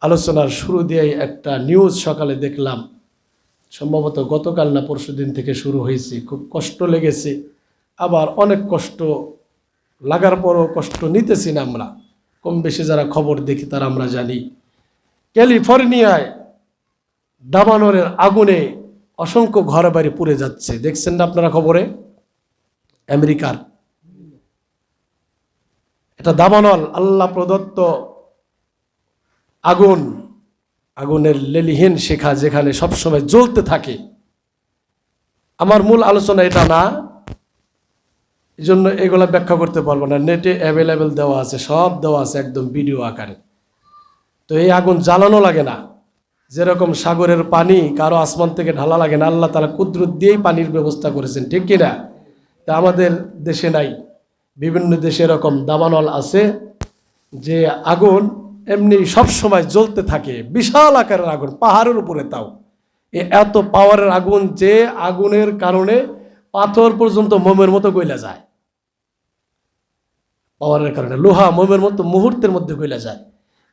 আলোচনার শুরু দিয়েই একটা নিউজ সকালে দেখলাম। সম্ভবত গতকাল না পরশু দিন থেকে শুরু হয়েছে। খুব কষ্ট লেগেছে। আবার অনেক কষ্ট লাগার পরও কষ্ট নিতেছি না আমরা। কম বেশি যারা খবর দেখি তারা আমরা জানি। ক্যালিফোর্নিয়ায় দাবানরের আগুনে অসংখ্য ঘর বাড়ি পুড়ে যাচ্ছে। দেখছেন না আপনারা খবরে? আমেরিকার। এটা দাবানল, আল্লাহ প্রদত্ত আগুন, আগুনের লেলিহীন শেখা যেখানে সবসময় জ্বলতে থাকে। আমার মূল আলোচনা এটা না। এই জন্য এগুলো ব্যাখ্যা করতে পারব না। নেটে অ্যাভেলেবেল দেওয়া আছে, সব দেওয়া আছে একদম ভিডিও আকারে। তো এই আগুন জ্বালানো লাগে না। যেরকম সাগরের পানি কারও আসমান থেকে ঢালা লাগে না, আল্লাহ তারা কুদরত দিয়েই পানির ব্যবস্থা করেছেন, ঠিক কিনা? তা আমাদের দেশে নাই। বিভিন্ন দেশে এরকম দাবানল আছে যে আগুন এমনি সব সময় জ্বলতে থাকে। বিশাল আকারের আগুন, পাহাড়ের উপরে তাও। এ এত পাওয়ারের আগুন যে আগুনের কারণে পাথর পর্যন্ত মোমের মতো গইলা যায়। পাওয়ারের কারণে লোহা মোমের মতো মুহূর্তের মধ্যে গইলা যায়।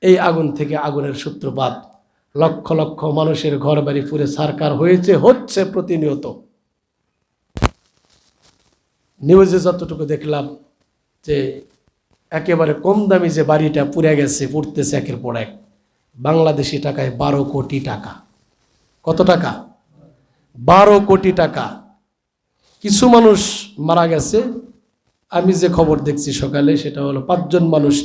এই আগুন থেকে আগুনের সূত্রপাত। লক্ষ লক্ষ মানুষের ঘর বাড়ি পুরে সারকার হয়েছে, হচ্ছে প্রতিনিয়ত। নিউজে যতটুকু দেখলাম যে একেবারে কম দামি যে বাড়িটা পুড়ে গেছে, পুড়তেছে একের পর এক। বাংলাদেশি টাকায় বারো কোটি টাকা। কত টাকা? বারো কোটি টাকা। কিছু মানুষ মারা গেছে। আমি যে খবর দেখছি সকালে, সেটা হলো পাঁচজন মানুষ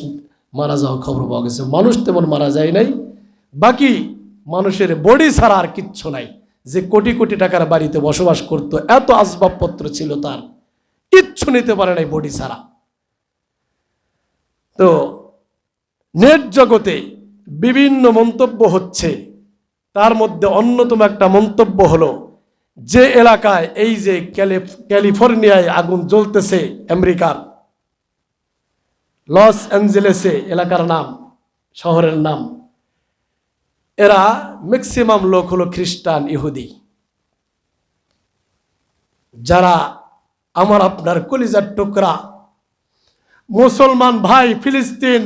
মারা যাওয়ার খবর পাওয়া গেছে। মানুষ তেমন মারা যায় নাই। বাকি মানুষের বডি ছাড়া আর কিচ্ছু নাই। যে কোটি কোটি টাকার বাড়িতে বসবাস করতো, এত আসবাবপত্র ছিল তার। কিচ্ছু নিতে পারে নাই বডি ছাড়া। তো নেট জগতে বিভিন্ন মন্তব্য হচ্ছে। তার মধ্যে অন্যতম একটা মন্তব্য হলো, যে এলাকায় এই যে ক্যালিফ- ক্যালিফোর্নিয়ায় আগুন জ্বলতেছে আমেরিকার, লস অ্যাঞ্জেলেসে এলাকার নাম, শহরের নাম, এরা ম্যাক্সিমাম লোক হলো খ্রিস্টান ইহুদি। যারা আমার আপনার কলিজার টুকরা মুসলমান ভাই ফিলিস্তিন,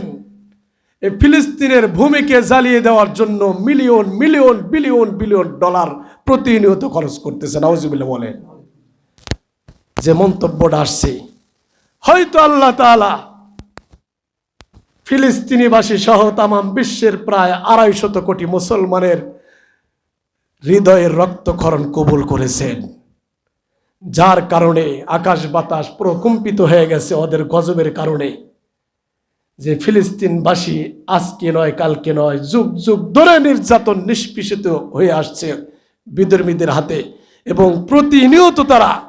এই ফিলিস্তিনের ভূমিকে জ্বালিয়ে দেওয়ার জন্য million million, billion billion dollar প্রতিনিয়ত খরচ করতেছে নাউজুবিল্লাহ বলেন। যে মন্তব্যটা আসছে, হয়তো আল্লাহ তাআলা ফিলিস্তিনিবাসী সহ তামাম বিশ্বের প্রায় আড়াইশত কোটি মুসলমানের হৃদয়ের রক্তক্ষরণ কবুল করেছেন। যার কারণে আকাশ বাতাস প্রকম্পিত হয়ে গেছে ওদের গজবের কারণে। যে ফিলিস্তিনবাসী আজকে নয়, কালকে নয়, যুগ যুগ ধরে নির্যাতন নিষ্পিষিত হয়ে আসছে বিধর্মীদের হাতে এবং প্রতিনিয়ত তারা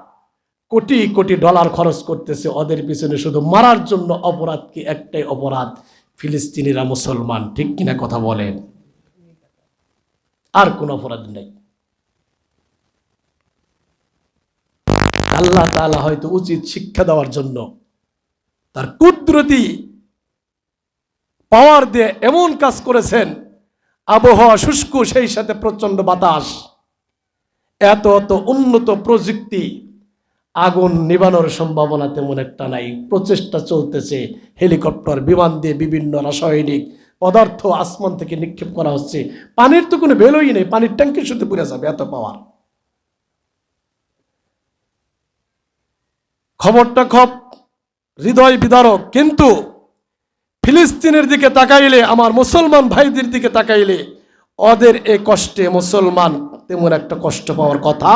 কোটি কোটি ডলার খরচ করতেছে ওদের পিছনে শুধু মারার জন্য অপরাধ কি একটাই অপরাধ, ফিলিস্তিনিরা মুসলমান, ঠিক কিনা কথা বলেন? আর কোন অপরাধ নেই। আল্লাহ তাআলা হয়তো উচিত শিক্ষা দেওয়ার জন্য তার কুদরতি পাওয়ার দিয়ে এমন কাজ করেছেন, আবহাওয়া শুষ্ক, সেই সাথে প্রচণ্ড বাতাস। এত এত উন্নত প্রযুক্তি আগুন নিবানোর সম্ভাবনা তেমন একটা নাই। প্রচেষ্টা চলতেছে, হেলিকপ্টার, বিমান দিয়ে বিভিন্ন রাসায়নিক পদার্থ আসমান থেকে নিক্ষেপ করা হচ্ছে। পানির তো কোনো বেলোই নেই, পানির ট্যাঙ্কি সাথে পুড়ে যাবে এত পাওয়ার খবরটা খুব হৃদয় বিদারক। কিন্তু ফিলিস্তিনের দিকে তাকাইলে, আমার মুসলমান ভাইদের দিকে তাকাইলে, ওদের এ কষ্টে মুসলমান তেমন একটা কষ্ট পাওয়ার কথা।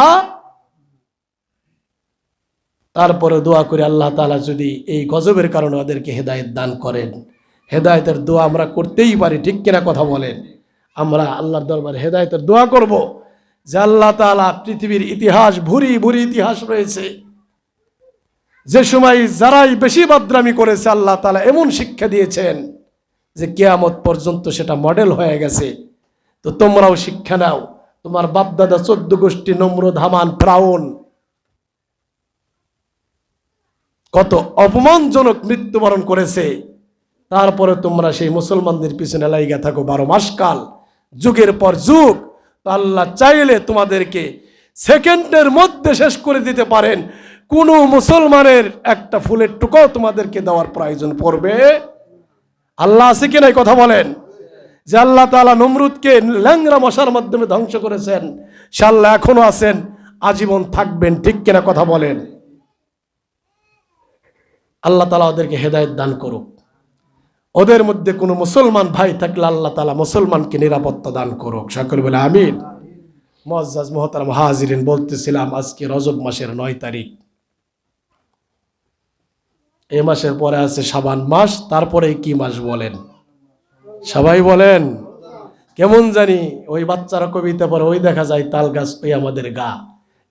তারপরে দোয়া করে আল্লাহ তাআলা যদি এই গজবের কারণে ওদেরকে হেদায়েত দান করেন। হেদায়েতের দোয়া আমরা করতেই পারি, ঠিক কিনা কথা বলেন? আমরা আল্লাহর দরবারে হেদায়েতের দোয়া করব। যে আল্লাহ তাআলা পৃথিবীর ইতিহাস ভুরি ভুরি ইতিহাস রয়েছে। যে সময় যারাই বেশি বাদ্রামি করেছে, আল্লাহ তাআলা এমন শিক্ষা দিয়েছেন যে কেয়ামত পর্যন্ত সেটা মডেল হয়ে গেছে। তো তোমরাও শিক্ষা নাও। তোমার বাপদাদা চোদ্দ গোষ্ঠী নম্র ধামান ফ্রাউন কত অপমানজনক মৃত্যুবরণ করেছে। তারপরে তোমরা সেই মুসলমানদের পিছনে লাইগা থাকো বারো মাস কাল। যুগের পর যুগ আল্লাহ চাইলে তোমাদেরকে সেকেন্ডের মধ্যে শেষ করে দিতে পারেন। কোন মুসলমানের একটা ফুলের টুকাও তোমাদেরকে দেওয়ার প্রয়োজন পড়বে। আল্লাহ আছে কিনা এই কথা বলেন? যে আল্লাহ তালা নমরুদকে ল্যাংরা মশার মাধ্যমে ধ্বংস করেছেন, সে আল্লাহ এখনও আছেন, আজীবন থাকবেন, ঠিক কিনা কথা বলেন? আল্লাহ তালা ওদেরকে হেদায়ত দান করুক। ওদের মধ্যে কোনো মুসলমান ভাই থাকলে আল্লাহ তালা মুসলমানকে নিরাপত্তা দান করুক। সকলে বলে আমিন। মজ্জাজ মোহতারাম, হাজিরিন বলতেছিলাম, আজকে রজব মাসের নয় তারিখ। এই মাসের পরে আছে সাবান মাস তারপরে কি মাস বলেন? সবাই বলেন, কেমন জানি ওই বাচ্চারা কবিতা পরে ওই দেখা যায় তাল গাছ ওই আমাদের গা।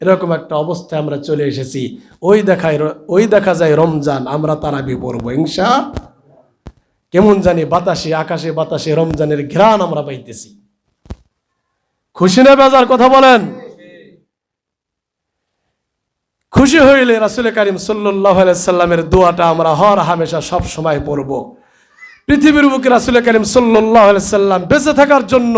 এরকম একটা অবস্থায় আমরা চলে এসেছি। ওই দেখায় ওই দেখা যায় রমজান, আমরা তারাবি পড়ব হিংসা কেমন জানি বাতাসে, আকাশে বাতাসে রমজানের ঘ্রাণ আমরা পাইতেছি। খুশি না বেজার কথা বলেন? খুশি হইলে রাসুল করিম সাল্লামের দোয়াটা আমরা হর হামেশা সব সময় পড়ব। পৃথিবীর বুকে রাসুল করিম সাল্লাহ সাল্লাম বেঁচে থাকার জন্য